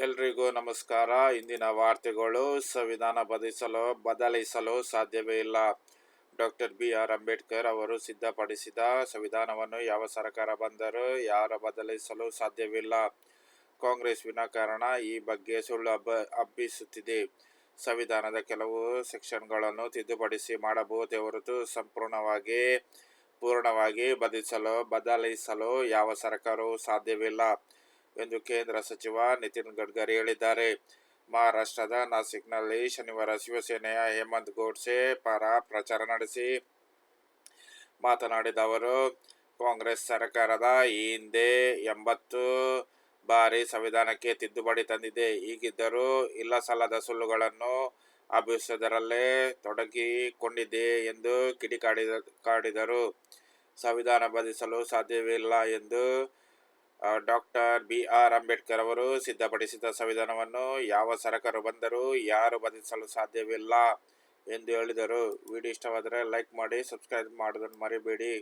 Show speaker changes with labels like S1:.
S1: ಎಲ್ರಿಗೂ ನಮಸ್ಕಾರ. ಇಂದಿನ ವಾರ್ತೆಗಳು ಸಂವಿಧಾನ ಬದಲಿಸಲು ಬದಲಿಸಲು ಸಾಧ್ಯವೇ ಇಲ್ಲ. ಡಾಕ್ಟರ್ ಬಿ ಆರ್ ಅಂಬೇಡ್ಕರ್ ಅವರು ಸಿದ್ಧಪಡಿಸಿದ ಸಂವಿಧಾನವನ್ನು ಯಾವ ಸರ್ಕಾರ ಬಂದರೂ ಯಾರು ಬದಲಿಸಲು ಸಾಧ್ಯವಿಲ್ಲ. ಕಾಂಗ್ರೆಸ್ ವಿನಾಕಾರಣ ಈ ಬಗ್ಗೆ ಸುಳ್ಳು ಹಬ್ಬ, ಹಬ್ಬಿಸುತ್ತಿದೆ. ಸಂವಿಧಾನದ ಕೆಲವು ಸೆಕ್ಷನ್ಗಳನ್ನು ತಿದ್ದುಪಡಿಸಿ ಮಾಡಬಹುದೇ ಹೊರತು ಸಂಪೂರ್ಣವಾಗಿ, ಪೂರ್ಣವಾಗಿ ಬದಲಿಸಲು ಬದಲಿಸಲು ಯಾವ ಸರ್ಕಾರವೂ ಸಾಧ್ಯವಿಲ್ಲ. ಎಂದು ಕೇಂದ್ರ ಸಚಿವ ನಿತಿನ್ ಗಡ್ಕರಿ ಹೇಳಿದ್ದಾರೆ. ಮಹಾರಾಷ್ಟ್ರದ ನಾಸಿಕ್ನಲ್ಲಿ ಶನಿವಾರ ಶಿವಸೇನೆಯ ಹೇಮಂತ್ ಗೋಡ್ಸೆ ಪರ ಪ್ರಚಾರ ನಡೆಸಿ ಮಾತನಾಡಿದ ಅವರು, ಕಾಂಗ್ರೆಸ್ ಸರ್ಕಾರದ ಈ ಹಿಂದೆ ಎಂಬತ್ತು ಬಾರಿ ಸಂವಿಧಾನಕ್ಕೆ ತಿದ್ದುಪಡಿ ತಂದಿದೆ. ಹೀಗಿದ್ದರೂ ಇಲ್ಲ ಸಲ್ಲದ ಸುಳ್ಳುಗಳನ್ನು ಹಬ್ಬಿಸುವುದರಲ್ಲೇ ತೊಡಗಿಕೊಂಡಿದೆ ಎಂದು ಕಿಡಿಕಾಡಿದ, ಕಾಡಿದರು. ಸಂವಿಧಾನ ಬದಿಸಲು ಸಾಧ್ಯವಿಲ್ಲ ಎಂದು ಡಾಕ್ಟರ್ ಬಿ ಆರ್ ಅಂಬೇಡ್ಕರ್ ಅವರು ಸಿದ್ಧಪಡಿಸಿದ ಸಂವಿಧಾನವನ್ನು ಯಾವ ಸರ್ಕಾರ ಬಂದರೂ ಯಾರು ಬದಲಿಸಲು ಸಾಧ್ಯವಿಲ್ಲ ಎಂದು ಹೇಳಿದರು. ವಿಡಿಯೋ ಇಷ್ಟವಾದರೆ ಲೈಕ್ ಮಾಡಿ, ಸಬ್ಸ್ಕ್ರೈಬ್ ಮಾಡೋದನ್ನು ಮರಿಬೇಡಿ.